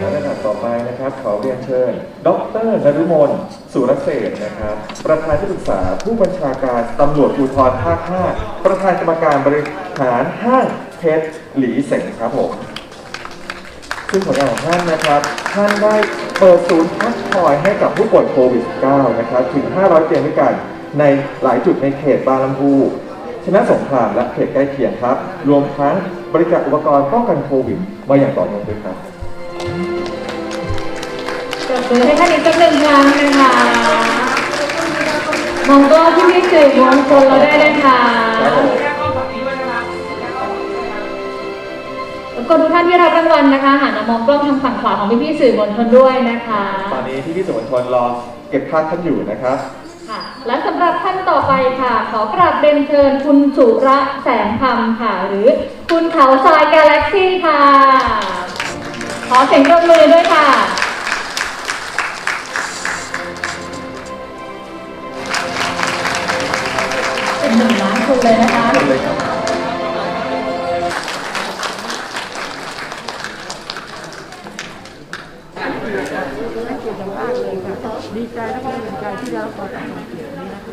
และระดับต่อไปนะครับขอเรียนเชิญ ดรนฤมลสุรเศรษนะครับ ประธานที่ปรึกษาผู้บัญชาการตำรวจภูธรภาค 5 ประธานกรรมการบริหารห้างเพชรหลีเสงครับผมซึ่งผลงานของท่านนะครับ ท่านได้เปิดศูนย์พักคอยให้กับผู้ป่วยโควิด -19 นะครับถึง 500 เตียงด้วยกันในหลายจุดในเขตบางลำพูชนะสงครามและเขตใกล้เคียงครับ รวมทั้งบริการอุปกรณ์ป้องกันโควิดมาอย่างต่อเนื่องด้วยครับ มือให้ท่านอีกสักหนึ่งครั้งนะคะมองกล้องที่พี่สื่อมวลชนเราได้นะคะครับผมแล้วก็ทุกท่านที่รับรางวัลนะคะหันมามองกล้องทางฝั่งขวาของพี่พี่ๆสื่อมวลชนด้วยนะคะตอนนี้ที่พี่ๆสื่อมวลชนรอเก็บภาพท่านอยู่นะครับ ค่ะ และสำหรับท่านต่อไปค่ะ ขอกราบเรียนเชิญคุณสุระแสงธรรมค่ะ หรือคุณเขาทรายกาแล็กซี่ค่ะ ขอเสียงปรบมือด้วยค่ะ เลยนะคะเลยครับให้เกียรติอย่างมากเลยค่ะดีใจและก็ภูมิใจที่ได้รับการตัดสินนี้นะคะ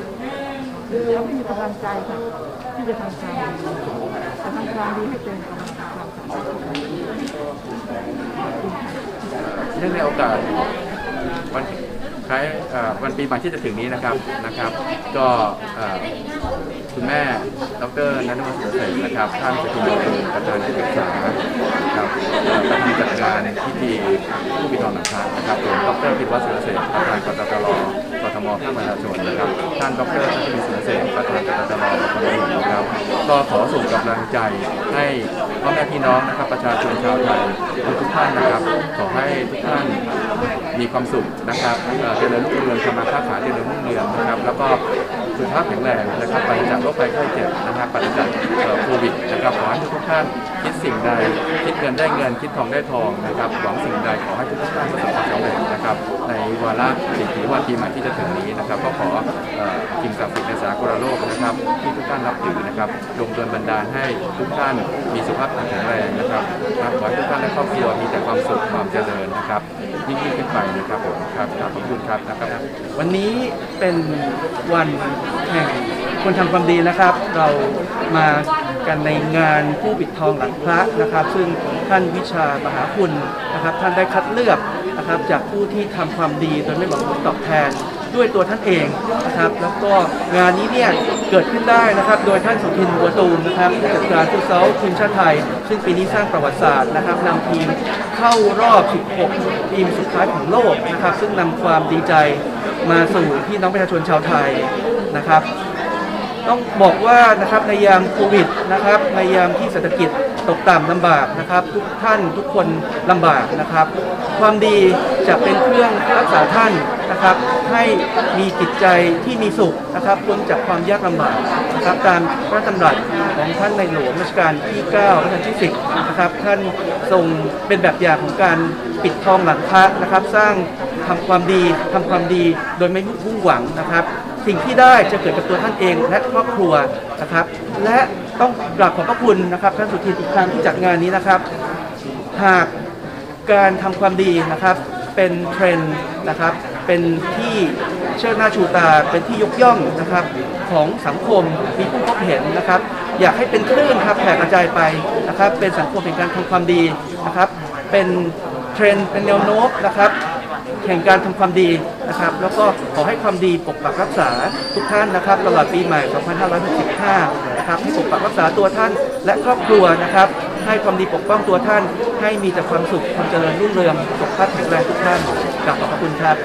แล้วมีกำลังใจค่ะที่จะทำความดีจะทำความดีให้เป็นกำลังใจความสามารถของเราเนื่องในโอกาสวัน คล้ายวันปีใหม่ที่จะถึงนี้นะครับนะครับ ก็คุณแม่ดรนันทวัฒน์สุรเสรนะครับท่านสกุลเป็นประธานที่ปรึกษาครับประธานจัดงานพิธีผู้ปิดทองหลังพระนะครับผมดรพิวัฒน์สุรเสรประธานกตตลกทมภาคประชาชนนะครับท่านดรทัศนีสุรเสรประธานกตตลกทมนะครับก็ขอส่งกำลังใจให้พ่อแม่พี่น้องนะครับประชาชนชาวไทยทุกท่านนะครับ ขอให้ทุกท่าน มีความสุขนะครับเอ่อเจริญรุ่งเรืองทำมาค้าขายเจริญรุ่งเรืองนะครับ แล้วก็สุขภาพแข็งแรงนะครับปราศจากโรคภัยไข้เจ็บนะครับปราศจากเอ่อโควิด นะครับขอให้ทุกท่านคิดสิ่งใด คิดเงินได้เงินคิดทองได้ทองนะครับหวังสิ่งใดขอให้ทุกท่านประสบความสำเร็จนะครับในวาระสี่ปีวันปีใหม่ที่จะถึงนี้นะครับก็ขอเอ่อสิ่งศักดิ์สิทธิ์ในสากลโลกนะครับที่ทุกท่านรับถือนะครับดงดลบันดาลให้ทุกท่านมีสุขภาพแข็งแรงนะครับขอให้ทุกท่านและครอบครัวมีแต่ความสุขความเจริญนะครับยิ่งขึ้นไปนะครับผมครับครับขอบคุณครับนะครับ วันนี้เป็นวันแห่งคนทำความดีนะครับ เรามา กันในงานผู้ปิดทองหลังพระนะครับ ซึ่งท่านวิชามหาคุณนะครับ ท่านได้คัดเลือกนะครับจากผู้ที่ทำความดีโดยไม่หวังผลตอบแทนด้วยตัวท่านเองนะครับ แล้วก็งานนี้เนี่ยเกิดขึ้นได้นะครับ โดยท่านสุทินบัวตูมนะครับผู้จัดการฟุตซอลทีมชาติไทย ซึ่งปีนี้สร้างประวัติศาสตร์นะครับนำทีมเข้ารอบ 16 ทีมสุดท้ายของโลกนะครับ ซึ่งนำความดีใจมาสู่พี่น้องประชาชนชาวไทยนะครับ ต้องบอกว่านะครับในยามโควิดนะครับในยามที่เศรษฐกิจตกต่ำลำบากนะครับ ทุกท่านทุกคนลำบากนะครับ ความดีจะเป็นเครื่องรักษาท่านนะครับ ให้มีจิตใจที่มีสุขนะครับพ้นจากความยากลำบากนะครับตามพระราชดำรัสของท่านในหลวงรัชกาลที่ 9 รัชกาลที่ 10 นะครับ ท่านทรงเป็นแบบอย่างของการปิดทองหลังพระนะครับ สร้างทำความดีทำความดีโดยไม่มุ่งหวังนะครับ สิ่งที่ได้จะเกิดกับตัวท่านเองและครอบครัวนะครับ และต้องกราบขอบพระคุณนะครับท่านสุทินอีกครั้งที่จัดงานนี้นะครับ หากการทำความดีนะครับ เป็นเทรนด์นะครับ เป็นที่เชิดหน้าชูตาเป็นที่ยกย่องนะครับ ของสังคมมีผู้พบเห็นนะครับ อยากให้เป็นคลื่นครับแผ่กระจายไปนะครับ เป็นสังคมแห่งการทำความดีนะครับ เป็นเทรนด์เป็นแนวโน้มนะครับ แห่งการทำความดีนะครับ แล้วก็ขอให้ความดีปกปักรักษาทุกท่านนะครับตลอดปีใหม่ 2565 นะครับให้ปกปักรักษาตัวท่านและครอบครัวนะครับ ให้ความดีปกป้องตัวท่าน ให้มีแต่ความสุขความเจริญรุ่งเรืองสุขภาพแข็งแรงทุกท่านกลับขอบพระคุณครับ